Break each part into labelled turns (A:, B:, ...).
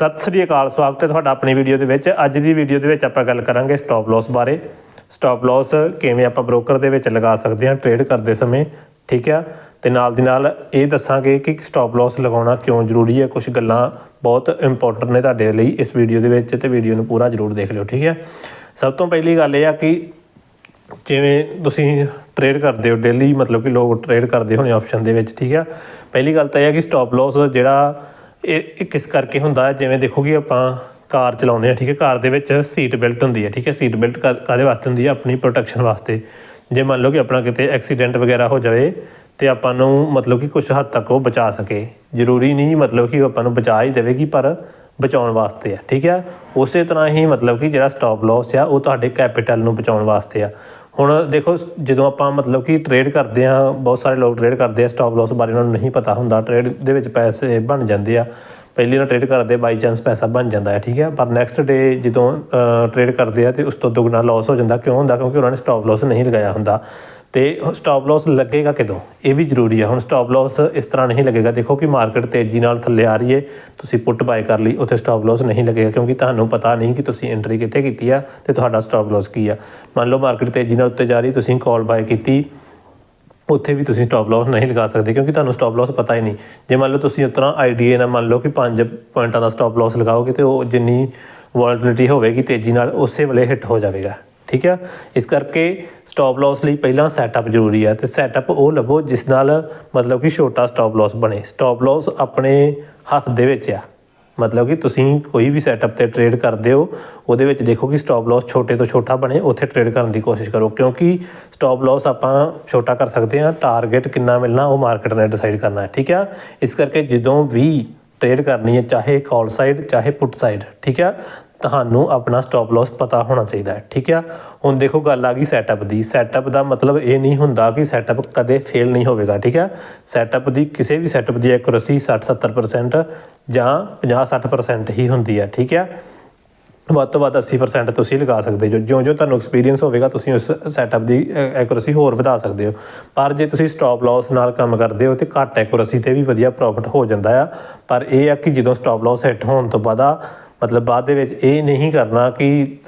A: ਸਤਿ ਸ੍ਰੀ ਅਕਾਲ, ਸਵਾਗਤ ਹੈ ਤੁਹਾਡਾ ਆਪਣੀ ਵੀਡੀਓ ਦੇ ਵਿੱਚ। ਅੱਜ ਦੀ ਵੀਡੀਓ ਦੇ ਵਿੱਚ ਆਪਾਂ ਗੱਲ ਕਰਾਂਗੇ ਸਟਾਪ ਲਾਸ ਬਾਰੇ। ਸਟਾਪ ਲਾਸ ਕਿਵੇਂ ਆਪਾਂ ਬ੍ਰੋਕਰ ਦੇ ਵਿੱਚ ਲਗਾ ਸਕਦੇ ਹਾਂ ਟ੍ਰੇਡ ਕਰਦੇ ਸਮੇਂ, ਠੀਕ ਆ? ਤੇ ਨਾਲ ਦੀ ਨਾਲ ਇਹ ਦੱਸਾਂਗੇ ਕਿ ਸਟਾਪ ਲਾਸ ਲਗਾਉਣਾ ਕਿਉਂ ਜ਼ਰੂਰੀ ਹੈ। ਕੁਝ ਗੱਲਾਂ ਬਹੁਤ ਇੰਪੋਰਟੈਂਟ ਨੇ ਤੁਹਾਡੇ ਲਈ ਇਸ ਵੀਡੀਓ ਦੇ ਵਿੱਚ ਤੇ ਵੀਡੀਓ ਨੂੰ ਪੂਰਾ ਜ਼ਰੂਰ ਦੇਖ ਲਿਓ, ਠੀਕ ਹੈ ਸਭ ਤੋਂ ਪਹਿਲੀ ਗੱਲ ਇਹ ਆ ਕਿ ਜਿਵੇਂ ਤੁਸੀਂ ਟ੍ਰੇਡ ਕਰਦੇ ਹੋ ਡੇਲੀ ਮਤਲਬ ਕਿ ਲੋਕ ਟ੍ਰੇਡ ਕਰਦੇ ਹੋਣੇ ਆਪਸ਼ਨ ਦੇ ਵਿੱਚ, ਠੀਕ ਆ? ਪਹਿਲੀ ਗੱਲ ਤਾਂ ਇਹ ਹੈ ਕਿ ਸਟਾਪ ਲਾਸ ਜਿਹੜਾ ਇਹ ਇਹ ਕਿਸ ਕਰਕੇ ਹੁੰਦਾ ਹੈ, ਜਿਵੇਂ ਦੇਖੋ ਕਿ ਆਪਾਂ ਕਾਰ ਚਲਾਉਂਦੇ ਆ ਠੀਕ ਹੈ, ਕਾਰ ਦੇ ਵਿੱਚ ਸੀਟ ਬੈਲਟ ਹੁੰਦੀ ਹੈ, ਠੀਕ ਹੈ ਸੀਟ ਬੈਲਟ ਕਾਦੇ ਵਾਸਤੇ ਹੁੰਦੀ ਹੈ? ਆਪਣੀ ਪ੍ਰੋਟੈਕਸ਼ਨ ਵਾਸਤੇ। ਜੇ ਮੰਨ ਲਓ ਕਿ ਆਪਣਾ ਕਿਤੇ ਐਕਸੀਡੈਂਟ ਵਗੈਰਾ ਹੋ ਜਾਵੇ, ਤੇ ਆਪਾਂ ਨੂੰ ਮਤਲਬ ਕਿ ਕੁਝ ਹੱਦ ਤੱਕ ਉਹ ਬਚਾ ਸਕੇ। ਜ਼ਰੂਰੀ ਨਹੀਂ ਮਤਲਬ ਕਿ ਉਹ ਆਪਾਂ ਨੂੰ ਬਚਾ ਹੀ ਦੇਵੇਗੀ, ਪਰ ਬਚਾਉਣ ਵਾਸਤੇ ਆ, ਠੀਕ ਹੈ? ਉਸੇ ਤਰ੍ਹਾਂ ਹੀ ਮਤਲਬ ਕਿ ਜਿਹੜਾ ਸਟਾਪ ਲਾਸ ਆ, ਉਹ ਤੁਹਾਡੇ ਕੈਪੀਟਲ ਨੂੰ ਬਚਾਉਣ ਵਾਸਤੇ ਆ। ਹੁਣ ਦੇਖੋ, ਜਦੋਂ ਆਪਾਂ ਮਤਲਬ ਕਿ ਟ੍ਰੇਡ ਕਰਦੇ ਆ ਬਹੁਤ ਸਾਰੇ ਲੋਕ ਟ੍ਰੇਡ ਕਰਦੇ ਆ ਸਟਾਪ ਲਾਸ ਬਾਰੇ ਉਹਨਾਂ ਨੂੰ ਨਹੀਂ ਪਤਾ ਹੁੰਦਾ ਟ੍ਰੇਡ ਦੇ ਵਿੱਚ ਪੈਸੇ ਬਣ ਜਾਂਦੇ ਆ। ਪਹਿਲੀ ਵਾਰ ਟ੍ਰੇਡ ਕਰਦੇ ਬਾਈ ਚਾਂਸ ਪੈਸਾ ਬਣ ਜਾਂਦਾ ਹੈ, ਠੀਕ ਹੈ? ਪਰ ਨੈਕਸਟ ਡੇ ਜਦੋਂ ਟ੍ਰੇਡ ਕਰਦੇ ਆ ਤੇ ਉਸ ਤੋਂ ਦੁੱਗਣਾ ਲਾਸ ਹੋ ਜਾਂਦਾ। ਕਿਉਂ ਹੁੰਦਾ? ਕਿਉਂਕਿ ਉਹਨਾਂ ਨੇ ਸਟਾਪ ਲਾਸ ਨਹੀਂ ਲਗਾਇਆ ਹੁੰਦਾ। ਤੇ ਸਟਾਪ ਲਾਸ ਲੱਗੇਗਾ ਕਿਦੋਂ? ਇਹ ਵੀ ਜ਼ਰੂਰੀ ਹੈ। ਹੁਣ ਸਟਾਪ ਲਾਸ ਇਸ ਤਰ੍ਹਾਂ ਨਹੀਂ ਲੱਗੇਗਾ। ਦੇਖੋ ਕਿ ਮਾਰਕੀਟ ਤੇਜ਼ੀ ਨਾਲ ਥੱਲੇ ਆ ਰਹੀ ਹੈ। ਤੁਸੀਂ ਪੁੱਟ ਬਾਏ ਕਰ ਲਈ, ਉੱਥੇ ਸਟਾਪ ਲਾਸ ਨਹੀਂ ਲੱਗੇਗਾ ਕਿਉਂਕਿ ਤੁਹਾਨੂੰ ਪਤਾ ਨਹੀਂ ਕਿ ਤੁਸੀਂ ਐਂਟਰੀ ਕਿੱਥੇ ਕੀਤੀ ਆ ਤੇ ਤੁਹਾਡਾ ਸਟਾਪ ਲਾਸ ਕੀ ਆ। ਮੰਨ ਲਓ ਮਾਰਕੀਟ ਤੇਜ਼ੀ ਨਾਲ ਉੱਤੇ ਜਾ ਰਹੀ, ਤੁਸੀਂ ਕਾਲ ਬਾਏ ਕੀਤੀ, ਉੱਥੇ ਵੀ ਤੁਸੀਂ ਸਟਾਪ ਲਾਸ ਨਹੀਂ ਲਗਾ ਸਕਦੇ ਕਿਉਂਕਿ ਤੁਹਾਨੂੰ ਸਟਾਪ ਲਾਸ ਪਤਾ ਹੀ ਨਹੀਂ। ਜੇ ਮੰਨ ਲਓ ਤੁਸੀਂ ਉਸ ਤਰ੍ਹਾਂ ਆਈਡੀਏ ਨਾਲ ਮੰਨ ਲਓ ਕਿ 5 ਪੁਆਇੰਟਾਂ ਦਾ ਸਟਾਪ ਲਾਸ ਲਗਾਓਗੇ ਤੇ ਉਹ ਜਿੰਨੀ ਵੋਲਟਿਲਿਟੀ ਹੋਵੇਗੀ ਤੇਜ਼ੀ ਨਾਲ, ਉਸੇ ਵੇਲੇ ਹਿੱਟ ਹੋ ਜਾਵੇਗਾ। ਠੀਕ ਆ? ਇਸ ਕਰਕੇ ਸਟਾਪ ਲਾਸ ਲਈ ਪਹਿਲਾਂ ਸੈਟਅਪ ਜ਼ਰੂਰੀ ਆ ਤੇ ਸੈਟਅਪ ਉਹ ਲੱਭੋ ਜਿਸ ਨਾਲ ਮਤਲਬ ਕਿ ਛੋਟਾ ਸਟਾਪ ਲਾਸ ਬਣੇ। ਸਟਾਪ ਲਾਸ ਆਪਣੇ ਹੱਥ ਦੇ ਵਿੱਚ ਆ। ਮਤਲਬ ਕਿ ਤੁਸੀਂ ਕੋਈ ਵੀ ਸੈਟਅਪ ਤੇ ਟ੍ਰੇਡ ਕਰਦੇ ਹੋ, ਉਹਦੇ ਵਿੱਚ ਦੇਖੋ ਕਿ ਸਟਾਪ ਲਾਸ ਛੋਟੇ ਤੋਂ ਛੋਟਾ ਬਣੇ, ਉੱਥੇ ਟ੍ਰੇਡ ਕਰਨ ਦੀ ਕੋਸ਼ਿਸ਼ ਕਰੋ। ਕਿਉਂਕਿ ਸਟਾਪ ਲਾਸ ਆਪਾਂ ਛੋਟਾ ਕਰ ਸਕਦੇ ਹਾਂ ਟਾਰਗੇਟ ਕਿੰਨਾ ਮਿਲਣਾ ਉਹ ਮਾਰਕੀਟ ਨੇ ਡਿਸਾਈਡ ਕਰਨਾ ਹੈ। ਠੀਕ ਆ? ਇਸ ਕਰਕੇ ਜਦੋਂ ਵੀ ਟ੍ਰੇਡ ਕਰਨੀ ਹੈ, ਚਾਹੇ ਕਾਲ ਸਾਈਡ ਚਾਹੇ ਪੁੱਟ ਸਾਈਡ ਠੀਕ ਆ? ਤੁਹਾਨੂੰ ਆਪਣਾ ਸਟਾਪ ਲਾਸ ਪਤਾ ਹੋਣਾ ਚਾਹੀਦਾ ਹੈ। ਠੀਕ ਹੈ ਹੁਣ ਦੇਖੋ ਗੱਲ ਆ ਗਈ ਸੈਟਅਪ ਦੀ। ਸੈਟਅਪ ਦਾ ਮਤਲਬ ਇਹ ਨਹੀਂ ਹੁੰਦਾ ਕਿ ਸੈਟਅਪ ਕਦੇ ਫੇਲ ਨਹੀਂ ਹੋਵੇਗਾ, ਠੀਕ ਹੈ ਸੈਟਅਪ ਦੀ ਕਿਸੇ ਵੀ ਸੈਟਅਪ ਦੀ ਐਕੂਰੇਸੀ 60-70% ਜਾਂ 50-60% ਹੀ ਹੁੰਦੀ ਹੈ, ਠੀਕ ਹੈ ਵੱਧ ਤੋਂ ਵੱਧ 80% ਤੁਸੀਂ ਲਗਾ ਸਕਦੇ ਜੋ ਜਿਉਂ ਜਿਉਂ ਤੁਹਾਨੂੰ ਐਕਸਪੀਰੀਅੰਸ ਹੋਵੇਗਾ, ਤੁਸੀਂ ਉਸ ਸੈਟਅਪ ਦੀ ਐਕੂਰੇਸੀ ਹੋਰ ਵਧਾ ਸਕਦੇ ਹੋ। ਪਰ ਜੇ ਤੁਸੀਂ ਸਟਾਪ ਲਾਸ ਨਾਲ ਕੰਮ ਕਰਦੇ ਹੋ ਤੇ ਘੱਟ ਐਕੂਰੇਸੀ ਤੇ ਵੀ ਵਧੀਆ ਪ੍ਰੋਫਿਟ ਹੋ ਜਾਂਦਾ ਆ। ਪਰ ਇਹ ਆ ਕਿ ਜਦੋਂ ਸਟਾਪ ਲਾਸ ਹਿੱਟ ਹੋਣ ਤੋਂ ਬਾਅਦ ਆ ਮਤਲਬ ਬਾਅਦ ਦੇ ਵਿੱਚ ਇਹ ਨਹੀਂ ਕਰਨਾ ਕਿ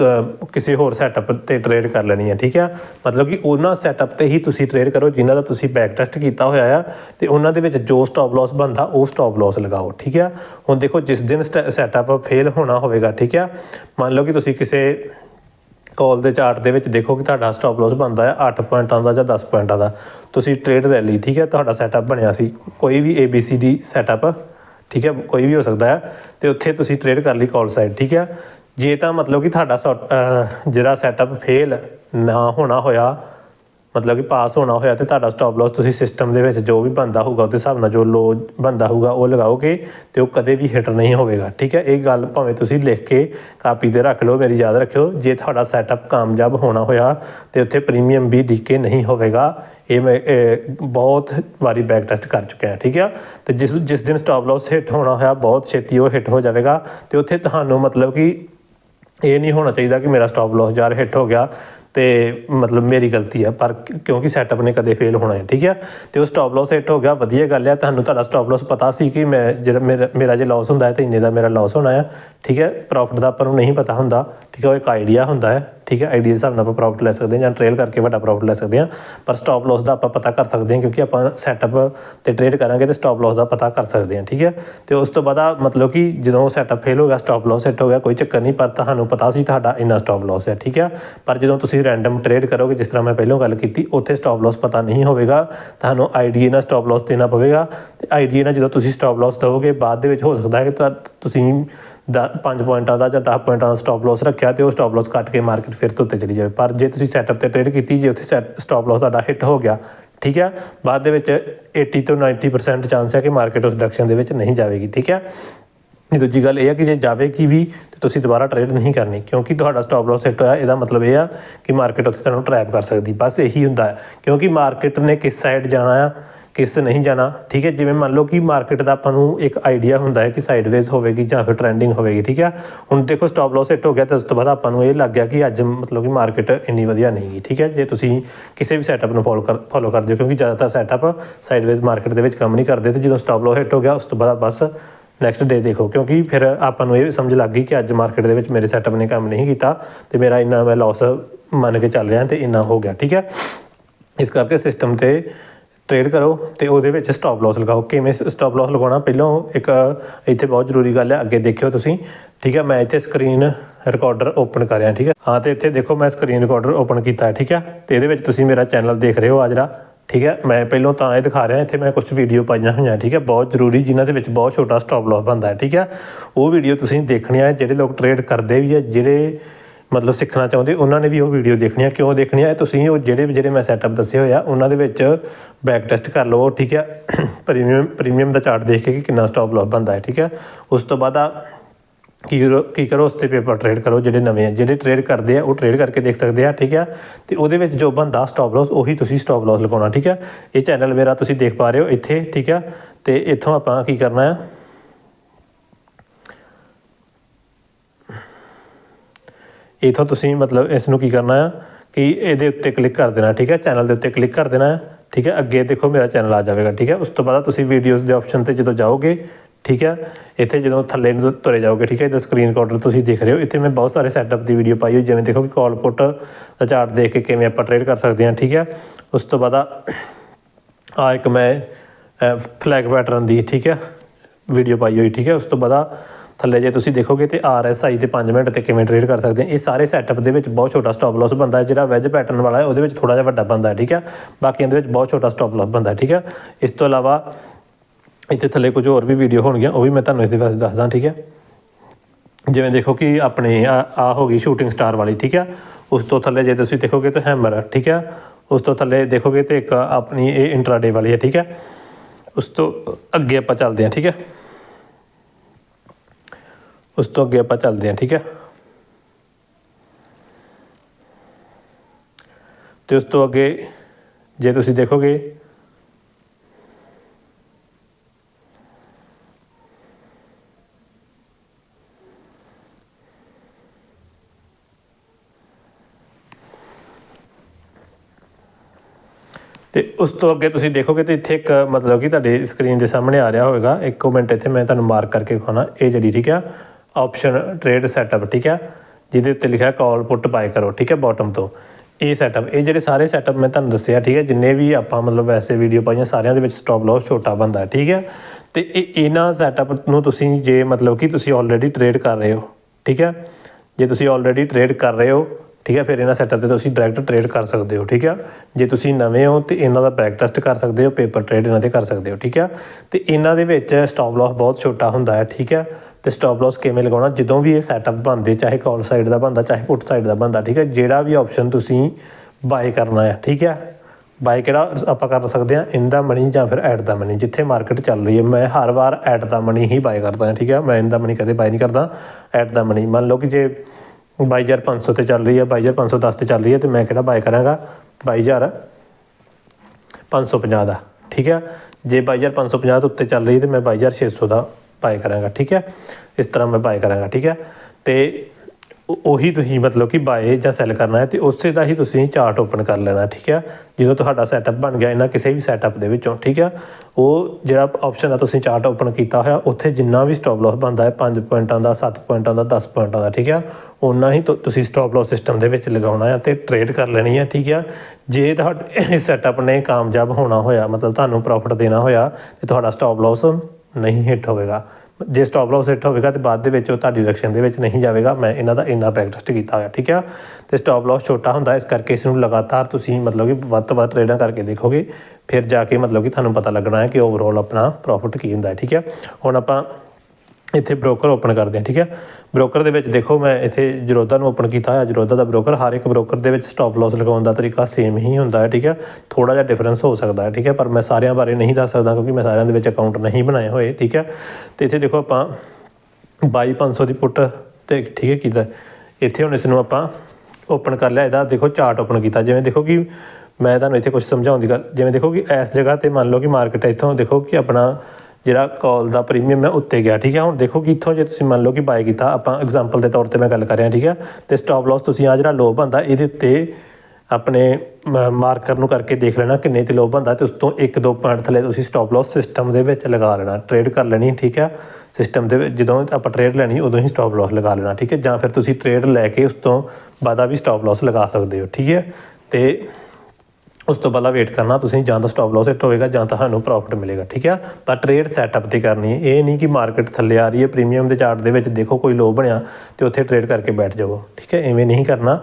A: ਕਿਸੇ ਹੋਰ ਸੈਟਅਪ ਤੇ ਟ੍ਰੇਡ ਕਰ ਲੈਣੀ ਹੈ ਠੀਕ ਹੈ ਮਤਲਬ ਕਿ ਉਹਨਾਂ ਸੈਟਅਪ ਤੇ ਹੀ ਤੁਸੀਂ ਟ੍ਰੇਡ ਕਰੋ, ਜਿਨ੍ਹਾਂ ਦਾ ਤੁਸੀਂ ਬੈਕ ਟੈਸਟ ਕੀਤਾ ਹੋਇਆ ਆ, ਤੇ ਉਹਨਾਂ ਦੇ ਵਿੱਚ ਜੋ ਸਟਾਪ ਲਾਸ ਬਣਦਾ, ਉਹ ਸਟਾਪ ਲਾਸ ਲਗਾਓ, ਠੀਕ ਆ? ਹੁਣ ਦੇਖੋ, ਜਿਸ ਦਿਨ ਸੈਟਅਪ ਫੇਲ ਹੋਣਾ ਹੋਵੇਗਾ, ਠੀਕ ਆ? ਮੰਨ ਲਓ ਕਿ ਤੁਸੀਂ ਕਿਸੇ ਕਾਲ ਦੇ ਚਾਰਟ ਦੇ ਵਿੱਚ ਦੇਖੋ ਕਿ ਤੁਹਾਡਾ ਸਟਾਪ ਲਾਸ ਬਣਦਾ ਹੈ 8 ਪੁਆਇੰਟਾਂ ਦਾ ਜਾਂ 10 ਪੁਆਇੰਟਾਂ ਦਾ। ਤੁਸੀਂ ਟ੍ਰੇਡ ਲੈ ਲਈ ਠੀਕ ਹੈ ਤੁਹਾਡਾ ਸੈਟਅਪ ਬਣਿਆ ਸੀ। ਕੋਈ ਵੀ ABCD ਸੈਟਅਪ ਠੀਕ ਹੈ, ਕੋਈ ਵੀ ਹੋ ਸਕਦਾ ਹੈ, ਤੇ ਉੱਥੇ ਤੁਸੀਂ ਟ੍ਰੇਡ ਕਰ ਲਈ ਕਾਲ ਸਾਈਡ ਠੀਕ ਹੈ। ਜੇ ਤਾਂ ਮਤਲਬ ਕਿ ਤੁਹਾਡਾ ਸੌ- ਜਿਹੜਾ ਸੈਟਅਪ ਫੇਲ ਨਾ ਹੋਣਾ ਹੋਇਆ, ਮਤਲਬ ਕਿ ਪਾਸ ਹੋਣਾ ਹੋਇਆ ਤੇ ਤੁਹਾਡਾ ਸਟਾਪ ਲਾਸ ਤੁਸੀਂ ਸਿਸਟਮ ਦੇ ਵਿੱਚ ਜੋ ਵੀ ਬੰਦਾ ਹੋਊਗਾ, ਉਹਦੇ ਹਿਸਾਬ ਨਾਲ ਜੋ ਲੋ ਬੰਦਾ ਹੋਊਗਾ, ਉਹ ਲਗਾਓਗੇ ਤੇ ਉਹ ਕਦੇ ਵੀ ਹਿੱਟ ਨਹੀਂ ਹੋਵੇਗਾ, ਠੀਕ ਹੈ। ਇਹ ਗੱਲ ਭਾਵੇਂ ਤੁਸੀਂ ਲਿਖ ਕੇ ਕਾਪੀ ਤੇ ਰੱਖ ਲਓ, ਮੇਰੀ ਯਾਦ ਰੱਖਿਓ, ਜੇ ਤੁਹਾਡਾ ਸੈਟਅਪ ਕਾਮਯਾਬ ਹੋਣਾ ਹੋਇਆ ਤੇ ਉੱਥੇ ਪ੍ਰੀਮੀਅਮ ਵੀ ਡੀਕੇ ਨਹੀਂ ਹੋਵੇਗਾ ਇਹ ਮੈਂ ਬਹੁਤ ਵਾਰੀ ਬੈਕ ਟੈਸਟ ਕਰ ਚੁੱਕਿਆ ਠੀਕ ਆ? ਤੇ ਜਿਸ ਜਿਸ ਦਿਨ ਸਟਾਪ ਲਾਸ ਹਿੱਟ ਹੋਣਾ ਹੋਇਆ, ਬਹੁਤ ਛੇਤੀ ਉਹ ਹਿੱਟ ਹੋ ਜਾਵੇਗਾ। ਤੇ ਉੱਥੇ ਤੁਹਾਨੂੰ ਮਤਲਬ ਕਿ ਇਹ ਨਹੀਂ ਹੋਣਾ ਚਾਹੀਦਾ ਕਿ ਮੇਰਾ ਸਟਾਪ ਲਾਸ ਯਾਰ ਹਿੱਟ ਹੋ ਗਿਆ। ਤੇ ਮਤਲਬ ਮੇਰੀ ਗਲਤੀ ਆ, ਪਰ ਕਿਉਂਕਿ ਸੈਟਅਪ ਨੇ ਕਦੇ ਫੇਲ ਹੋਣਾ ਹੈ, ਠੀਕ ਹੈ ਤੇ ਉਹ ਸਟਾਪ ਲਾਸ ਹਿੱਟ ਹੋ ਗਿਆ, ਵਧੀਆ ਗੱਲ ਹੈ ਤੁਹਾਨੂੰ ਤੁਹਾਡਾ ਸਟਾਪ ਲਾਸ ਪਤਾ ਸੀ ਕਿ ਮੈਂ ਜਿਹੜਾ ਮੇਰਾ ਮੇਰਾ ਜੇ ਲਾਸ ਹੁੰਦਾ ਹੈ, ਤਾਂ ਇੰਨੇ ਦਾ ਮੇਰਾ ਲਾਸ ਹੋਣਾ ਆ, ਠੀਕ ਹੈ ਪ੍ਰੋਫਿਟ ਦਾ ਆਪਾਂ ਨੂੰ ਨਹੀਂ ਪਤਾ ਹੁੰਦਾ, ਠੀਕ ਹੈ ਉਹ ਇੱਕ ਆਈਡੀਆ ਹੁੰਦਾ ਹੈ, ਠੀਕ ਹੈ ਆਈਡੀਆ ਦੇ ਹਿਸਾਬ ਨਾਲ ਆਪਾਂ ਪ੍ਰੋਫਿਟ ਲੈ ਸਕਦੇ ਹਾਂ ਜਾਂ ਟ੍ਰੇਲ ਕਰਕੇ ਵੱਡਾ ਪ੍ਰੋਫਿਟ ਲੈ ਸਕਦੇ ਹਾਂ, ਪਰ ਸਟਾਪ ਲਾਸ ਦਾ ਆਪਾਂ ਪਤਾ ਕਰ ਸਕਦੇ ਹਾਂ, ਕਿਉਂਕਿ ਆਪਾਂ ਸੈਟਅਪ ਤੇ ਟ੍ਰੇਡ ਕਰਾਂਗੇ ਤੇ ਸਟਾਪ ਲਾਸ ਦਾ ਪਤਾ ਕਰ ਸਕਦੇ ਹਾਂ, ਠੀਕ ਹੈ ਤੇ ਉਸ ਤੋਂ ਬਾਅਦ ਮਤਲਬ ਕਿ ਜਦੋਂ ਸੈਟਅਪ ਫੇਲ ਹੋ ਗਿਆ ਸਟਾਪ ਲਾਸ ਹਿੱਟ ਹੋ ਗਿਆ, ਕੋਈ ਚੱਕਰ ਨਹੀਂ, ਪਰ ਤੁਹਾਨੂੰ ਪਤਾ ਸੀ ਤੁਹਾਡਾ ਇੰਨਾ ਸਟਾਪ ਲਾਸ ਹੈ, ਠੀਕ ਹੈ ਪਰ ਜਦੋਂ ਤੁਸੀਂ ਰੈਂਡਮ ਟ੍ਰੇਡ ਕਰੋਗੇ, ਜਿਸ ਤਰ੍ਹਾਂ ਮੈਂ ਪਹਿਲਾਂ ਗੱਲ ਕੀਤੀ, ਉੱਥੇ ਸਟਾਪ ਲਾਸ ਪਤਾ ਨਹੀਂ ਹੋਵੇਗਾ। ਤੁਹਾਨੂੰ ਆਈਡੀਏ ਨਾਲ ਸਟਾਪ ਲਾਸ ਦੇਣਾ ਪਵੇਗਾ। ਤੇ ਆਈਡੀਏ ਨਾਲ ਜਦੋਂ ਤੁਸੀਂ ਸਟਾਪ ਲਾਸ ਦਵੋਗੇ, ਬਾਅਦ ਦੇ ਵਿੱਚ ਹੋ ਸਕਦਾ ਹੈ ਕਿ ਤੁਹਾ- ਤੁਸੀਂ 5 ਪੁਆਇੰਟਾਂ ਦਾ ਜਾਂ 10 ਪੁਆਇੰਟਾਂ ਦਾ ਸਟਾਪ ਲਾਸ ਰੱਖਿਆ ਤੇ ਉਹ ਸਟਾਪ ਲਾਸ ਕੱਟ ਕੇ ਮਾਰਕੀਟ ਫਿਰ ਤੋਂ ਉੱਤੇ ਚਲੀ ਜਾਵੇ। ਪਰ ਜੇ ਤੁਸੀਂ ਸੈਟਅਪ ਤੇ ਟ੍ਰੇਡ ਕੀਤੀ, ਜੇ ਉੱਥੇ ਸਟਾਪ ਲਾਸ ਤੁਹਾਡਾ ਹਿੱਟ ਹੋ ਗਿਆ, ਠੀਕ ਹੈ, ਬਾਅਦ ਦੇ ਵਿੱਚ 80 ਤੋਂ 90% ਚਾਂਸ ਹੈ ਕਿ ਮਾਰਕੀਟ ਉਸ ਡਾਇਰੈਕਸ਼ਨ ਦੇ ਵਿੱਚ ਨਹੀਂ ਜਾਵੇਗੀ, ਠੀਕ ਹੈ। ਇਹ ਦੂਜੀ ਗੱਲ ਇਹ ਹੈ ਕਿ ਜੇ ਜਾਵੇਗੀ ਵੀ, ਤੇ ਤੁਸੀਂ ਦੁਬਾਰਾ ਟ੍ਰੇਡ ਨਹੀਂ ਕਰਨੀ, ਕਿਉਂਕਿ ਤੁਹਾਡਾ ਸਟਾਪ ਲਾਸ ਹਿੱਟ ਹੋਇਆ ਇਹਦਾ ਮਤਲਬ ਇਹ ਆ ਕਿ ਮਾਰਕੀਟ ਉੱਥੇ ਤੁਹਾਨੂੰ ਟਰੈਪ ਕਰ ਸਕਦੀ, ਬਸ ਇਹੀ ਹੁੰਦਾ ਹੈ। ਕਿਉਂਕਿ ਮਾਰਕੀਟ ਨੇ ਕਿਸ ਸਾਈਡ ਜਾਣਾ ਆ, ਕਿਸ ਨਹੀਂ ਜਾਣਾ, ਠੀਕ ਹੈ, ਜਿਵੇਂ ਮੰਨ ਲਓ ਕਿ ਮਾਰਕੀਟ ਦਾ ਆਪਾਂ ਨੂੰ ਇੱਕ ਆਈਡੀਆ ਹੁੰਦਾ ਹੈ ਕਿ ਸਾਈਡਵੇਜ਼ ਹੋਵੇਗੀ ਜਾਂ ਫਿਰ ਟ੍ਰੈਂਡਿੰਗ ਹੋਵੇਗੀ, ਠੀਕ ਹੈ। ਹੁਣ ਦੇਖੋ ਸਟਾਪ ਲਾਸ ਹਿੱਟ ਹੋ ਗਿਆ, ਤਾਂ ਉਸ ਤੋਂ ਬਾਅਦ ਆਪਾਂ ਨੂੰ ਇਹ ਲੱਗ ਗਿਆ ਕਿ ਅੱਜ ਮਤਲਬ ਕਿ ਮਾਰਕੀਟ ਇੰਨੀ ਵਧੀਆ ਨਹੀਂ ਗਈ ਠੀਕ ਹੈ। ਜੇ ਤੁਸੀਂ ਕਿਸੇ ਵੀ ਸੈਟਅਪ ਨੂੰ ਫੋਲੋ ਕਰ ਫੋਲੋ ਕਰਦੇ ਹੋ, ਕਿਉਂਕਿ ਜ਼ਿਆਦਾਤਰ ਸੈਟਅਪ ਸਾਈਡਵੇਜ਼ ਮਾਰਕੀਟ ਦੇ ਵਿੱਚ ਕੰਮ ਨਹੀਂ ਕਰਦੇ, ਤੇ ਜਦੋਂ ਸਟਾਪ ਲਾਸ ਹਿੱਟ ਹੋ ਗਿਆ, ਉਸ ਤੋਂ ਬਾਅਦ ਬਸ ਨੈਕਸਟ ਡੇ ਦੇਖੋ, ਕਿਉਂਕਿ ਫਿਰ ਆਪਾਂ ਨੂੰ ਇਹ ਸਮਝ ਲੱਗ ਗਈ ਕਿ ਅੱਜ ਮਾਰਕੀਟ ਦੇ ਵਿੱਚ ਮੇਰੇ ਸੈਟਅਪ ਨੇ ਕੰਮ ਨਹੀਂ ਕੀਤਾ ਤੇ ਮੇਰਾ ਇੰਨਾ ਮੈਂ ਲਾਸ ਮੰਨ ਕੇ ਚੱਲ ਰਿਹਾ ਤੇ ਇੰਨਾ ਹੋ ਗਿਆ, ਠੀਕ ਹੈ? ਇਸ ਕਰਕੇ ਸਿਸਟਮ ਤੇ ਟ੍ਰੇਡ ਕਰੋ ਤੇ ਉਹਦੇ ਵਿੱਚ ਸਟਾਪ ਲਾਸ ਲਗਾਓ। ਕਿਵੇਂ ਸਟਾਪ ਲਾਸ ਲਗਾਉਣਾ? ਪਹਿਲਾਂ ਇੱਕ, ਇੱਥੇ ਬਹੁਤ ਜ਼ਰੂਰੀ ਗੱਲ ਹੈ, ਅੱਗੇ ਦੇਖਿਓ ਤੁਸੀਂ, ਠੀਕ ਹੈ? ਮੈਂ ਇੱਥੇ ਸਕਰੀਨ ਰਿਕਾਰਡਰ ਓਪਨ ਕਰ ਰਿਹਾ, ਠੀਕ ਹੈ? ਹਾਂ, ਤੇ ਇੱਥੇ ਦੇਖੋ, ਮੈਂ ਸਕਰੀਨ ਰਿਕਾਰਡਰ ਓਪਨ ਕੀਤਾ ਹੈ, ਠੀਕ ਹੈ? ਤੇ ਇਹਦੇ ਵਿੱਚ ਤੁਸੀਂ ਮੇਰਾ ਚੈਨਲ ਦੇਖ ਰਹੇ ਹੋ ਆ ਜਿਹੜਾ ਠੀਕ ਹੈ, ਮੈਂ ਪਹਿਲਾਂ ਤਾਂ ਇਹ ਦਿਖਾ ਰਿਹਾ, ਇੱਥੇ ਮੈਂ ਕੁਝ ਵੀਡੀਓ ਪਾਈਆਂ ਹੋਈਆਂ, ਠੀਕ ਹੈ, ਬਹੁਤ ਜ਼ਰੂਰੀ, ਜਿਨ੍ਹਾਂ ਦੇ ਵਿੱਚ ਬਹੁਤ ਛੋਟਾ ਸਟਾਪ ਲਾਸ ਬਣਦਾ ਹੈ, ਠੀਕ ਹੈ। ਉਹ ਵੀਡੀਓ ਤੁਸੀਂ ਦੇਖਣੀ ਹੈ, ਜਿਹੜੇ ਲੋਕ ਟ੍ਰੇਡ ਕਰਦੇ ਵੀ ਹੈ, ਜਿਹੜੇ ਮਤਲਬ ਸਿੱਖਣਾ ਚਾਹੁੰਦੇ, ਉਹਨਾਂ ਨੇ ਵੀ ਉਹ ਵੀਡੀਓ ਦੇਖਣੀ ਹੈ, ਕਿਉਂ ਦੇਖਣੀ ਹੈ ਤੁਸੀਂ ਉਹ ਜਿਹੜੇ ਜਿਹੜੇ ਮੈਂ ਸੈਟਅਪ ਦੱਸੇ ਹੋਏ ਆ, ਉਹਨਾਂ ਦੇ ਵਿੱਚ ਬੈਕ ਟੈਸਟ ਕਰ ਲਓ, ਠੀਕ ਹੈ। ਪ੍ਰੀਮੀਅਮ ਪ੍ਰੀਮੀਅਮ ਦਾ ਚਾਰਟ ਦੇਖ ਕੇ ਕਿ ਕਿੰਨਾ ਸਟਾਪ ਲਾਸ ਬਣਦਾ ਹੈ, ਠੀਕ ਹੈ। ਉਸ ਤੋਂ ਬਾਅਦ ਆ ਕੀ ਕੀ ਕਰੋ, ਉਸ ਤੇ ਪੇਪਰ ਟ੍ਰੇਡ ਕਰੋ, ਜਿਹੜੇ ਨਵੇਂ ਆ। ਜਿਹੜੇ ਟ੍ਰੇਡ ਕਰਦੇ ਆ, ਉਹ ਟ੍ਰੇਡ ਕਰਕੇ ਦੇਖ ਸਕਦੇ ਆ, ਠੀਕ ਆ? ਤੇ ਉਹਦੇ ਵਿੱਚ ਜੋ ਬੰਦਾ ਸਟਾਪ ਲਾਸ ਉਹੀ ਤੁਸੀਂ ਸਟਾਪ ਲਾਸ ਲਗਾਉਣਾ, ਠੀਕ ਆ? ਇਹ ਚੈਨਲ ਮੇਰਾ ਤੁਸੀਂ ਦੇਖ ਪਾ ਰਹੇ ਹੋ ਇੱਥੇ, ਠੀਕ ਆ? ਤੇ ਇੱਥੋਂ ਆਪਾਂ ਕੀ ਕਰਨਾ ਆ? ਇਥੋਂ ਤੁਸੀਂ ਮਤਲਬ ਇਸ ਨੂੰ ਕੀ ਕਰਨਾ ਆ? ਕਿ ਇਹਦੇ ਉੱਤੇ ਕਲਿੱਕ ਕਰ ਦੇਣਾ, ਠੀਕ ਹੈ ਚੈਨਲ ਦੇ ਉੱਤੇ ਕਲਿੱਕ ਕਰ ਦੇਣਾ, ਠੀਕ ਹੈ ਅੱਗੇ ਦੇਖੋ ਮੇਰਾ ਚੈਨਲ ਆ ਜਾਵੇਗਾ, ਠੀਕ ਹੈ ਉਸ ਤੋਂ ਬਾਅਦ ਤੁਸੀਂ ਵੀਡੀਓਜ਼ ਦੇ ਆਪਸ਼ਨ ਤੇ ਜਦੋਂ ਜਾਓਗੇ ਠੀਕ ਹੈ? ਇੱਥੇ ਜਦੋਂ ਥੱਲੇ ਨੂੰ ਤੁਰੇ ਜਾਓਗੇ, ਠੀਕ ਹੈ? ਇਹਦਾ ਸਕਰੀਨ ਰਿਕਾਰਡਰ ਤੁਸੀਂ ਦੇਖ ਰਹੇ ਹੋ। ਇੱਥੇ ਮੈਂ ਬਹੁਤ ਸਾਰੇ ਸੈਟਅਪ ਦੀ ਵੀਡੀਓ ਪਾਈ ਹੋਈ, ਜਿਵੇਂ ਦੇਖੋ ਕਿ ਕਾਲ ਪੁੱਟ ਦਾ ਚਾਰਟ ਦੇਖ ਕੇ ਕਿਵੇਂ ਆਪਾਂ ਟ੍ਰੇਡ ਕਰ ਸਕਦੇ ਹਾਂ, ਠੀਕ ਹੈ? ਉਸ ਤੋਂ ਬਾਅਦ ਆ ਇੱਕ ਮੈਂ ਫਲੈਗ ਪੈਟਰਨ ਦੀ, ਠੀਕ ਹੈ? ਵੀਡੀਓ ਪਾਈ ਹੋਈ, ਠੀਕ ਹੈ? ਉਸ ਤੋਂ ਬਾਅਦ ਥੱਲੇ ਜੇ ਤੁਸੀਂ ਦੇਖੋਗੇ ਤੇ RSI ਤੇ 5 ਮਿੰਟ ਤੇ ਕਿਵੇਂ ਟ੍ਰੇਡ ਕਰ ਸਕਦੇ ਆ ਇਹ ਸਾਰੇ ਸੈਟਅਪ ਦੇ ਵਿੱਚ ਬਹੁਤ ਛੋਟਾ ਸਟਾਪ ਲਾਸ ਬੰਦਾ ਹੈ, ਜਿਹੜਾ ਵੈਜ ਪੈਟਰਨ ਵਾਲਾ ਹੈ, ਉਹਦੇ ਵਿੱਚ ਥੋੜਾ ਜਿਹਾ ਵੱਡਾ ਬੰਦਾ ਹੈ, ਠੀਕ ਹੈ? ਬਾਕੀਆਂ ਦੇ ਵਿੱਚ ਬਹੁਤ ਛੋਟਾ ਸਟਾਪ ਲਾਸ ਬੰਦਾ ਹੈ, ਠੀਕ ਹੈ? ਇਸ ਤੋਂ ਇਲਾਵਾ ਇੱਥੇ ਥੱਲੇ ਕੁਝ ਹੋਰ ਵੀ ਵੀਡੀਓ ਹੋਣਗੀਆਂ, ਉਹ ਵੀ ਮੈਂ ਤੁਹਾਨੂੰ ਇਸ ਦੇ ਬਾਰੇ ਦੱਸਦਾ, ਠੀਕ ਹੈ? ਜਿਵੇਂ ਦੇਖੋ ਕਿ ਆਪਣੇ ਆ ਆ ਹੋ ਗਈ ਸ਼ੂਟਿੰਗ ਸਟਾਰ ਵਾਲੀ, ਠੀਕ ਹੈ? ਉਸ ਤੋਂ ਥੱਲੇ ਜੇ ਤੁਸੀਂ ਦੇਖੋਗੇ ਤਾਂ ਹੈਮਰ ਠੀਕ ਹੈ? ਉਸ ਤੋਂ ਥੱਲੇ ਦੇਖੋਗੇ ਤੇ ਇੱਕ ਆਪਣੀ ਇਹ ਇੰਟਰਾਡੇ ਵਾਲੀ ਹੈ, ਠੀਕ ਹੈ? ਉਸ ਤੋਂ ਅੱਗੇ ਆਪਾਂ ਚੱਲਦੇ ਹਾਂ, ਠੀਕ ਹੈ? ਉਸ ਤੋਂ ਅੱਗੇ ਆਪਾਂ ਚੱਲਦੇ ਹਾਂ, ਠੀਕ ਹੈ? ਤੇ ਉਸ ਤੋਂ ਅੱਗੇ ਜੇ ਤੁਸੀਂ ਦੇਖੋਗੇ ਤੇ ਉਸ ਤੋਂ ਅੱਗੇ ਤੁਸੀਂ ਦੇਖੋਗੇ ਤੇ ਇੱਥੇ ਇੱਕ, ਮਤਲਬ ਕਿ ਤੁਹਾਡੇ ਸਕਰੀਨ ਦੇ ਸਾਹਮਣੇ ਆ ਰਿਹਾ ਹੋਵੇਗਾ। ਇੱਕ ਮਿੰਟ ਇੱਥੇ ਮੈਂ ਤੁਹਾਨੂੰ ਮਾਰਕ ਕਰਕੇ ਦਿਖਾਉਣਾ ਇਹ ਜਿਹੜੀ, ਠੀਕ ਆ? ਆਪਸ਼ਨ ਟ੍ਰੇਡ ਸੈਟਅਪ ਠੀਕ ਆ? ਜਿਹਦੇ ਉੱਤੇ ਲਿਖਿਆ ਕਾਲ ਪੁੱਟ ਬਾਈ ਕਰੋ, ਠੀਕ ਹੈ ਬਾਟਮ ਤੋਂ। ਇਹ ਸੈਟਅਪ ਇਹ ਜਿਹੜੇ ਸਾਰੇ ਸੈਟਅਪ ਮੈਂ ਤੁਹਾਨੂੰ ਦੱਸਿਆ, ਠੀਕ ਹੈ ਜਿੰਨੇ ਵੀ ਆਪਾਂ ਮਤਲਬ ਵੈਸੇ ਵੀਡੀਓ ਪਾਈਆਂ, ਸਾਰਿਆਂ ਦੇ ਵਿੱਚ ਸਟਾਪ ਲਾਸ ਛੋਟਾ ਬੰਦਾ ਠੀਕ ਹੈ ਤੇ ਇਹ ਇਹਨਾਂ ਸੈਟਅਪ ਨੂੰ ਤੁਸੀਂ ਜੇ ਮਤਲਬ ਕਿ ਤੁਸੀਂ ਆਲਰੇਡੀ ਟ੍ਰੇਡ ਕਰ ਰਹੇ ਹੋ, ਠੀਕ ਹੈ ਜੇ ਤੁਸੀਂ ਆਲਰੇਡੀ ਟ੍ਰੇਡ ਕਰ ਰਹੇ ਹੋ ਠੀਕ ਹੈ, ਫਿਰ ਇਹਨਾਂ ਸੈਟਅਪ ਤੇ ਤੁਸੀਂ ਡਾਇਰੈਕਟ ਟ੍ਰੇਡ ਕਰ ਸਕਦੇ ਹੋ, ਠੀਕ ਹੈ। ਜੇ ਤੁਸੀਂ ਨਵੇਂ ਹੋ ਤੇ ਇਹਨਾਂ ਦਾ ਬੈਕ ਟੈਸਟ ਕਰ ਸਕਦੇ ਹੋ ਪੇਪਰ ਟ੍ਰੇਡ ਇਹਨਾਂ ਤੇ ਕਰ ਸਕਦੇ ਹੋ, ਠੀਕ ਹੈ। ਤੇ ਇਹਨਾਂ ਦੇ ਵਿੱਚ ਸਟਾਪ ਲਾਸ ਬਹੁਤ ਛੋਟਾ ਹੁੰਦਾ ਹੈ, ਠੀਕ ਹੈ। ਤੇ ਸਟਾਪ ਲਾਸ ਕਿਵੇਂ ਲਗਾਉਣਾ? ਜਦੋਂ ਵੀ ਇਹ ਸੈਟਅਪ ਬਣਦੇ, ਚਾਹੇ ਕਾਲ ਸਾਈਡ ਦਾ ਬਣਦਾ, ਚਾਹੇ ਪੁੱਟ ਸਾਈਡ ਦਾ ਬਣਦਾ, ਠੀਕ ਹੈ। ਜਿਹੜਾ ਵੀ ਆਪਸ਼ਨ ਤੁਸੀਂ ਬਾਏ ਕਰਨਾ ਹੈ, ਠੀਕ ਹੈ। ਬਾਏ ਕਿਹੜਾ ਆਪਾਂ ਕਰ ਸਕਦੇ ਹਾਂ? ਇਨ ਦਾ ਮਨੀ ਜਾਂ ਫਿਰ ਐਟ ਦਾ ਮਨੀ ਜਿੱਥੇ ਮਾਰਕੀਟ ਚੱਲ ਰਹੀ ਹੈ। ਮੈਂ ਹਰ ਵਾਰ ਐਟ ਦਾ ਮਨੀ ਹੀ ਬਾਏ ਕਰਦਾ ਹਾਂ, ਠੀਕ ਹੈ। ਮੈਂ ਇਨ ਦਾ ਮਨੀ ਕਦੇ ਬਾਏ ਨਹੀਂ ਕਰਦਾ। ਐਟ ਦਾ ਮਨੀ ਮੰਨ ਲਓ ਕਿ ਜੇ 22500 ਤੇ ਚੱਲ ਰਹੀ ਹੈ 22510 ਤੇ ਚੱਲ ਰਹੀ ਹੈ ਤੇ ਮੈਂ ਕਿਹੜਾ ਬਾਏ ਕਰਾਂਗਾ? 22550 ਦਾ, ਠੀਕ ਹੈ ਜੇ 22550 ਤੋਂ ਉੱਤੇ ਚੱਲ ਰਹੀ ਹੈ ਤੇ ਮੈਂ 22600 ਦਾ ਬਾਏ ਕਰਾਂਗਾ, ਠੀਕ ਹੈ ਇਸ ਤਰ੍ਹਾਂ ਮੈਂ ਬਾਏ ਕਰਾਂਗਾ, ਠੀਕ ਹੈ ਤੇ ਉਹੀ ਤੁਸੀਂ ਮਤਲਬ ਕਿ ਬਾਏ ਜਾਂ ਸੈਲ ਕਰਨਾ ਹੈ ਤੇ ਉਸੇ ਦਾ ਹੀ ਤੁਸੀਂ ਚਾਰਟ ਓਪਨ ਕਰ ਲੈਣਾ, ਠੀਕ ਹੈ? ਜਦੋਂ ਤੁਹਾਡਾ ਸੈਟਅਪ ਬਣ ਗਿਆ ਇਹਨਾਂ ਕਿਸੇ ਵੀ ਸੈਟਅਪ ਦੇ ਵਿੱਚੋਂ, ਠੀਕ ਹੈ? ਉਹ ਜਿਹੜਾ ਆਪਸ਼ਨ ਆ ਤੁਸੀਂ ਚਾਰਟ ਓਪਨ ਕੀਤਾ ਹੋਇਆ, ਉੱਥੇ ਜਿੰਨਾ ਵੀ ਸਟਾਪ ਲਾਸ ਬਣਦਾ ਹੈ 5 ਪੁਆਇੰਟਾਂ ਦਾ 7 ਪੁਆਇੰਟਾਂ ਦਾ 10 ਪੁਆਇੰਟਾਂ ਦਾ, ਠੀਕ ਹੈ? ਉਨਾ ਹੀ ਤੁਸੀਂ ਸਟਾਪ ਲਾਸ ਸਿਸਟਮ ਦੇ ਵਿੱਚ ਲਗਾਉਣਾ ਹੈ ਤੇ ਟ੍ਰੇਡ ਕਰ ਲੈਣੀ ਹੈ, ਠੀਕ ਹੈ? ਜੇ ਤੁਹਾਡੇ ਸੈਟਅਪ ਨੇ ਕਾਮਯਾਬ ਹੋਣਾ ਹੋਇਆ, ਮਤਲਬ ਤੁਹਾਨੂੰ ਪ੍ਰੋਫਿਟ ਦੇਣਾ ਹੋਇਆ, ਤੇ ਤੁਹਾਡਾ ਸਟਾਪ ਲਾਸ ਨਹੀਂ ਹਿੱਟ ਹੋਵੇਗਾ। ਜੇ ਸਟਾਪ ਲਾਸ ਹਿੱਟ ਹੋਵੇਗਾ ਤੇ ਬਾਅਦ ਦੇ ਵਿੱਚ ਉਹ ਤੁਹਾਡੀ ਡਾਇਰੈਕਸ਼ਨ ਦੇ ਵਿੱਚ ਨਹੀਂ ਜਾਵੇਗਾ। ਮੈਂ ਇਹਨਾਂ ਦਾ ਇੰਨਾ ਬੈਕ ਟੈਸਟ ਕੀਤਾ ਹੋਇਆ, ਠੀਕ ਆ? ਤੇ ਸਟਾਪ ਲਾਸ ਛੋਟਾ ਹੁੰਦਾ, ਇਸ ਕਰਕੇ ਇਸ ਨੂੰ ਲਗਾਤਾਰ ਤੁਸੀਂ ਮਤਲਬ ਕਿ ਵੱਧ ਤੋਂ ਵੱਧ ਟ੍ਰੇਡਾਂ ਕਰਕੇ ਦੇਖੋਗੇ। ਫਿਰ ਜਾ ਕੇ ਮਤਲਬ ਕਿ ਤੁਹਾਨੂੰ ਪਤਾ ਲੱਗਣਾ ਹੈ ਕਿ ਓਵਰਆਲ ਆਪਣਾ ਪ੍ਰੋਫਿਟ ਕੀ ਹੁੰਦਾ ਹੈ, ਠੀਕ ਹੈ ਹੁਣ ਆਪਾਂ ਇੱਥੇ ਬ੍ਰੋਕਰ ਓਪਨ ਕਰਦੇ ਹਾਂ ਠੀਕ ਹੈ ਬ੍ਰੋਕਰ ਦੇ ਵਿੱਚ ਦੇਖੋ, ਮੈਂ ਇੱਥੇ ਜਰੋਦਾ ਨੂੰ ਓਪਨ ਕੀਤਾ ਹੋਇਆ, ਜਰੋਦਾ ਦਾ ਬ੍ਰੋਕਰ ਹਰ ਇੱਕ ਬ੍ਰੋਕਰ ਦੇ ਵਿੱਚ ਸਟਾਪ ਲਾਸ ਲਗਾਉਣ ਦਾ ਤਰੀਕਾ ਸੇਮ ਹੀ ਹੁੰਦਾ ਹੈ, ਠੀਕ ਹੈ ਥੋੜਾ ਜਿਹਾ ਡਿਫਰੈਂਸ ਹੋ ਸਕਦਾ ਹੈ, ਠੀਕ ਹੈ ਪਰ ਮੈਂ ਸਾਰਿਆਂ ਬਾਰੇ ਨਹੀਂ ਦੱਸ ਸਕਦਾ, ਕਿਉਂਕਿ ਮੈਂ ਸਾਰਿਆਂ ਦੇ ਵਿੱਚ ਅਕਾਊਂਟ ਨਹੀਂ ਬਣਾਏ ਹੋਏ, ਠੀਕ ਹੈ ਤੇ ਇੱਥੇ ਦੇਖੋ ਆਪਾਂ 22500 ਦੀ ਪੁੱਟ ਤੇ ਠੀਕ ਹੈ, ਕੀਤਾ। ਇੱਥੇ ਹੁਣ ਇਸ ਨੂੰ ਆਪਾਂ ਓਪਨ ਕਰ ਲਿਆ, ਇਹਦਾ ਦੇਖੋ ਚਾਰਟ ਓਪਨ ਕੀਤਾ। ਜਿਵੇਂ ਦੇਖੋ ਕਿ ਮੈਂ ਤੁਹਾਨੂੰ ਇੱਥੇ ਕੁਝ ਸਮਝਾਉਣ ਦੀ ਗੱਲ, ਜਿਵੇਂ ਦੇਖੋ ਕਿ ਇਸ ਜਗ੍ਹਾ ਤੇ ਮੰਨ ਲਓ ਕਿ ਮਾਰਕੀਟ ਇੱਥੋਂ ਦੇਖੋ ਕਿ ਆਪਣਾ ਜਿਹੜਾ ਕਾਲ ਦਾ ਪ੍ਰੀਮੀਅਮ ਹੈ ਉੱਤੇ ਗਿਆ, ਠੀਕ ਹੈ? ਹੁਣ ਦੇਖੋ ਕਿ ਇੱਥੋਂ ਜੇ ਤੁਸੀਂ ਮੰਨ ਲਓ ਕਿ ਬਾਏ ਕੀਤਾ, ਆਪਾਂ ਐਗਜ਼ਾਮਪਲ ਦੇ ਤੌਰ ਤੇ ਮੈਂ ਗੱਲ ਕਰ ਰਿਹਾ, ਠੀਕ ਹੈ? ਤੇ ਸਟਾਪ ਲਾਸ ਤੁਸੀਂ ਆ ਜਿਹੜਾ ਲੋ ਬੰਦਾ, ਇਹਦੇ ਉੱਤੇ ਆਪਣੇ ਮਾਰਕਰ ਨੂੰ ਕਰਕੇ ਦੇਖ ਲੈਣਾ ਕਿੰਨੇ ਤੇ ਲੋ ਬੰਦਾ ਤੇ ਉਸ ਤੋਂ ਇੱਕ ਦੋ ਪੁਆਇੰਟ ਥੱਲੇ ਤੁਸੀਂ ਸਟਾਪ ਲਾਸ ਸਿਸਟਮ ਦੇ ਵਿੱਚ ਲਗਾ ਲੈਣਾ ਟ੍ਰੇਡ ਕਰ ਲੈਣੀ, ਠੀਕ ਹੈ? ਸਿਸਟਮ ਦੇ ਵਿੱਚ ਜਦੋਂ ਆਪਾਂ ਟ੍ਰੇਡ ਲੈਣੀ, ਉਦੋਂ ਹੀ ਸਟਾਪ ਲਾਸ ਲਗਾ ਲੈਣਾ, ਠੀਕ ਹੈ? ਜਾਂ ਫਿਰ ਤੁਸੀਂ ਟ੍ਰੇਡ ਲੈ ਕੇ ਉਸ ਤੋਂ ਬਾਅਦਾ ਵੀ ਸਟਾਪ ਲਾਸ ਲਗਾ ਸਕਦੇ ਹੋ, ਠੀਕ ਹੈ? ਤੇ ਉਸ ਤੋਂ ਪਹਿਲਾਂ ਵੇਟ ਕਰਨਾ, ਤੁਸੀਂ ਜਾਂ ਤਾਂ ਸਟਾਪ ਲਾਸ ਹਿੱਟ ਹੋਵੇਗਾ ਜਾਂ ਤੁਹਾਨੂੰ ਪ੍ਰੋਫਿਟ ਮਿਲੇਗਾ, ਠੀਕ ਹੈ ਪਰ ਟ੍ਰੇਡ ਸੈਟਅਪ ਤੇ ਕਰਨੀ ਹੈ। ਇਹ ਨਹੀਂ ਕਿ ਮਾਰਕੀਟ ਥੱਲੇ ਆ ਰਹੀ ਹੈ ਪ੍ਰੀਮੀਅਮ ਦੇ ਚਾਰਟ ਦੇ ਵਿੱਚ ਦੇਖੋ ਕੋਈ ਲੋ ਬਣਿਆ ਤੇ ਉੱਥੇ ਟ੍ਰੇਡ ਕਰਕੇ ਬੈਠ ਜਾਵੋ, ਠੀਕ ਹੈ? ਐਵੇਂ ਨਹੀਂ ਕਰਨਾ।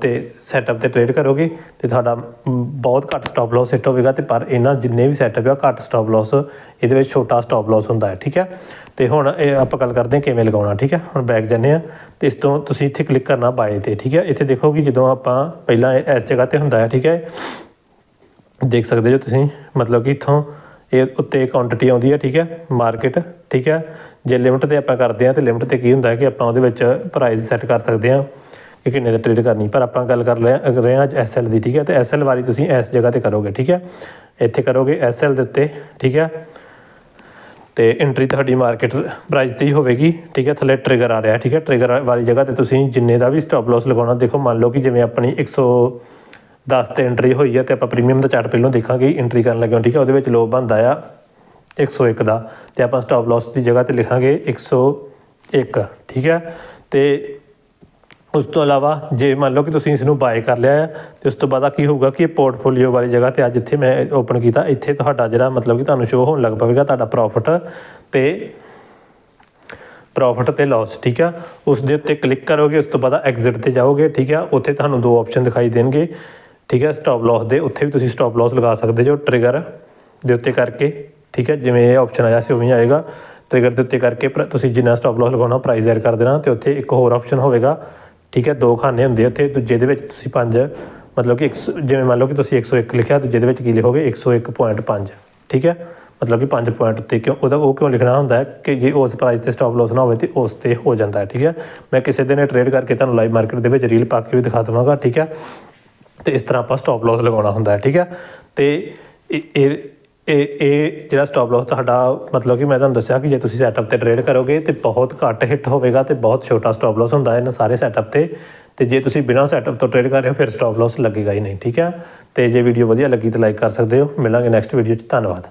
A: ਤੇ ਸੈਟਅਪ ਤੇ ਟ੍ਰੇਡ ਕਰੋਗੇ ਤੇ ਤੁਹਾਡਾ ਬਹੁਤ ਘੱਟ ਸਟਾਪ ਲਾਸ ਹਿੱਟ ਹੋਵੇਗਾ ਤੇ ਪਰ ਇਹਨਾਂ ਜਿੰਨੇ ਵੀ ਸੈਟਅਪ ਆ ਘੱਟ ਸਟਾਪ ਲਾਸ ਇਹਦੇ ਵਿੱਚ ਛੋਟਾ ਸਟਾਪ ਲਾਸ ਹੁੰਦਾ ਹੈ, ਠੀਕ ਹੈ? ਤੇ ਹੁਣ ਇਹ ਆਪਾਂ ਗੱਲ ਕਰਦੇ ਹਾਂ ਕਿਵੇਂ ਲਗਾਉਣਾ, ਠੀਕ ਹੈ? ਹੁਣ ਬੈਕ ਜਾਂਦੇ ਆ ਤੇ ਇਸ ਤੋਂ ਤੁਸੀਂ ਇੱਥੇ ਕਲਿੱਕ ਕਰਨਾ ਬਾਏ ਤੇ, ਠੀਕ ਹੈ? ਇੱਥੇ ਦੇਖੋ ਕਿ ਜਦੋਂ ਆਪਾਂ ਪਹਿਲਾਂ ਇਸ ਜਗ੍ਹਾ ਤੇ ਹੁੰਦਾ ਹੈ, ਠੀਕ ਹੈ? ਦੇਖ ਸਕਦੇ ਜੋ ਤੁਸੀਂ, ਮਤਲਬ ਕਿ ਇੱਥੋਂ ਇਹ ਉੱਤੇ ਕੁਆਂਟੀਟੀ ਆਉਂਦੀ ਹੈ, ਠੀਕ ਹੈ? ਮਾਰਕੀਟ ਠੀਕ ਹੈ? ਜੇ ਲਿਮਟ ਤੇ ਆਪਾਂ ਕਰਦੇ ਹਾਂ ਤੇ ਲਿਮਟ ਤੇ ਕੀ ਹੁੰਦਾ ਹੈ ਕਿ ਆਪਾਂ ਉਹਦੇ ਵਿੱਚ ਪ੍ਰਾਈਸ ਸੈੱਟ ਕਰ ਸਕਦੇ ਹਾਂ। ਕਿ ਕਿੰਨੇ ਦਾ ਟ੍ਰੇਡ ਕਰਨੀ, ਪਰ ਆਪਾਂ ਗੱਲ ਕਰ ਰਹੇ ਰਹੇ ਹਾਂ ਅੱਜ ਐਸਐਲ ਦੀ, ਠੀਕ ਹੈ? ਤੇ ਐਸਐਲ ਵਾਲੀ ਤੁਸੀਂ ਇਸ ਜਗ੍ਹਾ ਤੇ ਕਰੋਗੇ, ਠੀਕ ਹੈ? ਇੱਥੇ ਕਰੋਗੇ ਐਸਐਲ ਦੇ ਉੱਤੇ, ਠੀਕ ਹੈ? ਤੇ ਐਂਟਰੀ ਤੁਹਾਡੀ ਮਾਰਕੀਟ ਪ੍ਰਾਈਸ ਤੇ ਹੀ ਹੋਵੇਗੀ, ਠੀਕ ਹੈ? ਥੱਲੇ ਟ੍ਰਿਗਰ ਆ ਰਿਹਾ, ਠੀਕ ਹੈ? ਟ੍ਰਿਗਰ ਵਾਲੀ ਜਗ੍ਹਾ ਤੇ ਤੁਸੀਂ ਜਿੰਨੇ ਦਾ ਵੀ ਸਟਾਪ ਲਾਸ ਲਗਾਉਣਾ, ਦੇਖੋ, ਮੰਨ ਲਓ ਕਿ ਜਿਵੇਂ ਆਪਣੀ 110 ਤੇ ਐਂਟਰੀ ਹੋਈ ਹੈ ਤੇ ਆਪਾਂ ਪ੍ਰੀਮੀਅਮ ਦਾ ਚਾਰਟ ਪਹਿਲਾਂ ਦੇਖਾਂਗੇ ਐਂਟਰੀ ਕਰਨ ਲੱਗੇ ਹਾਂ, ਠੀਕ ਹੈ? ਉਹਦੇ ਵਿੱਚ ਲੋ ਬੰਦਾ ਆ 101 ਦਾ, ਤੇ ਆਪਾਂ ਸਟਾਪ ਲਾਸ ਦੀ ਜਗ੍ਹਾ ਤੇ ਲਿਖਾਂਗੇ 101 ਠੀਕ ਹੈ? ਤੇ ਉਸ ਤੋਂ ਇਲਾਵਾ ਜੇ ਮੰਨ ਲਓ ਕਿ ਤੁਸੀਂ ਇਸ ਨੂੰ ਬਾਏ ਕਰ ਲਿਆ ਹੈ, ਤੇ ਉਸ ਤੋਂ ਬਾਅਦ ਕੀ ਹੋਊਗਾ ਕਿ ਇਹ ਪੋਰਟਫੋਲੀਓ ਵਾਲੀ ਜਗ੍ਹਾ ਤੇ ਅੱਜ ਜਿੱਥੇ ਮੈਂ ਓਪਨ ਕੀਤਾ, ਇੱਥੇ ਤੁਹਾਡਾ ਜਿਹੜਾ ਮਤਲਬ ਕਿ ਤੁਹਾਨੂੰ ਸ਼ੋ ਹੋਣ ਲੱਗ ਪਵੇਗਾ ਤੁਹਾਡਾ ਪ੍ਰੋਫਿਟ ਤੇ ਪ੍ਰੋਫਿਟ ਤੇ ਲਾਸ ਠੀਕ ਆ? ਉਸ ਦੇ ਉੱਤੇ ਕਲਿੱਕ ਕਰੋਗੇ, ਉਸ ਤੋਂ ਬਾਅਦ ਐਗਜ਼ਿਟ ਤੇ ਜਾਓਗੇ, ਠੀਕ ਆ? ਉੱਥੇ ਤੁਹਾਨੂੰ ਦੋ ਆਪਸ਼ਨ ਦਿਖਾਈ ਦੇਣਗੇ, ਠੀਕ ਹੈ ਸਟਾਪ ਲਾਸ ਦੇ, ਉੱਥੇ ਵੀ ਤੁਸੀਂ ਸਟਾਪ ਲਾਸ ਲਗਾ ਸਕਦੇ ਜੋ ਟ੍ਰਿਗਰ ਦੇ ਉੱਤੇ ਕਰਕੇ, ਠੀਕ ਹੈ ਜਿਵੇਂ ਇਹ ਆਪਸ਼ਨ ਆਇਆ ਸੀ, ਉਵੇਂ ਆਏਗਾ। ਟ੍ਰਿਗਰ ਦੇ ਉੱਤੇ ਕਰਕੇ ਪ੍ਰ- ਤੁਸੀਂ ਜਿੰਨਾ ਸਟਾਪ ਲਾਸ ਲਗਾਉਣਾ ਪ੍ਰਾਈਸ ਐਡ ਕਰ ਦੇਣਾ, ਤੇ ਉੱਥੇ ਇੱਕ ਹੋਰ ਆਪਸ਼ਨ ਹੋਵੇਗਾ। ਠੀਕ ਹੈ, ਦੋ ਖਾਨੇ ਹੁੰਦੇ ਉੱਥੇ, ਦੂਜੇ ਦੇ ਵਿੱਚ ਤੁਸੀਂ ਪੰਜ, ਮਤਲਬ ਕਿ 100 ਜਿਵੇਂ ਮੰਨ ਲਓ ਕਿ ਤੁਸੀਂ 101 ਲਿਖਿਆ, ਦੂਜੇ ਦੇ ਵਿੱਚ ਕੀ ਲਿਖੋਗੇ? 101.5 ਠੀਕ ਹੈ? ਮਤਲਬ ਕਿ 5 ਪੁਆਇੰਟ ਤੇ ਕਿਉਂ, ਉਹਦਾ ਉਹ ਕਿਉਂ ਲਿਖਣਾ ਹੁੰਦਾ ਹੈ ਕਿ ਜੇ ਉਸ ਪ੍ਰਾਈਸ ਤੇ ਸਟਾਪ ਲਾਸ ਨਾ ਹੋਵੇ ਤੇ ਉਸ ਤੇ ਹੋ ਜਾਂਦਾ ਹੈ, ਠੀਕ ਹੈ? ਮੈਂ ਕਿਸੇ ਦਿਨ ਟ੍ਰੇਡ ਕਰਕੇ ਤੁਹਾਨੂੰ ਲਾਈਵ ਮਾਰਕੀਟ ਦੇ ਵਿੱਚ ਰੀਲ ਪਾ ਕੇ ਵੀ ਦਿਖਾ ਦਵਾਂਗਾ, ਠੀਕ ਹੈ? ਤੇ ਇਸ ਤਰ੍ਹਾਂ ਆਪਾਂ ਸਟਾਪ ਲਾਸ ਲਗਾਉਣਾ ਹੁੰਦਾ ਹੈ, ਠੀਕ ਹੈ? ਤੇ ਇਹ ਇਹ ਇਹ ਜਿਹੜਾ ਸਟਾਪ ਲਾਸ ਤੁਹਾਡਾ ਮਤਲਬ ਕਿ ਮੈਂ ਤੁਹਾਨੂੰ ਦੱਸਿਆ ਕਿ ਜੇ ਤੁਸੀਂ ਸੈਟਅਪ ਤੇ ਟ੍ਰੇਡ ਕਰੋਗੇ ਤੇ ਬਹੁਤ ਘੱਟ ਹਿੱਟ ਹੋਵੇਗਾ ਤੇ ਬਹੁਤ ਛੋਟਾ ਸਟਾਪ ਲਾਸ ਹੁੰਦਾ ਹੈ ਇਹਨਾਂ ਸਾਰੇ ਸੈਟਅਪ ਤੇ। ਤੇ ਜੇ ਤੁਸੀਂ ਬਿਨਾਂ ਸੈਟਅਪ ਤੋਂ ਟ੍ਰੇਡ ਕਰ ਰਹੇ ਹੋ, ਫਿਰ ਸਟਾਪ ਲਾਸ ਲੱਗੇਗਾ ਹੀ ਨਹੀਂ, ਠੀਕ ਹੈ? ਤੇ ਜੇ ਵੀਡੀਓ ਵਧੀਆ ਲੱਗੀ ਤਾਂ ਲਾਈਕ ਕਰ ਸਕਦੇ ਹੋ। ਮਿਲਾਂਗੇ ਨੈਕਸਟ ਵੀਡੀਓ 'ਚ। ਧੰਨਵਾਦ।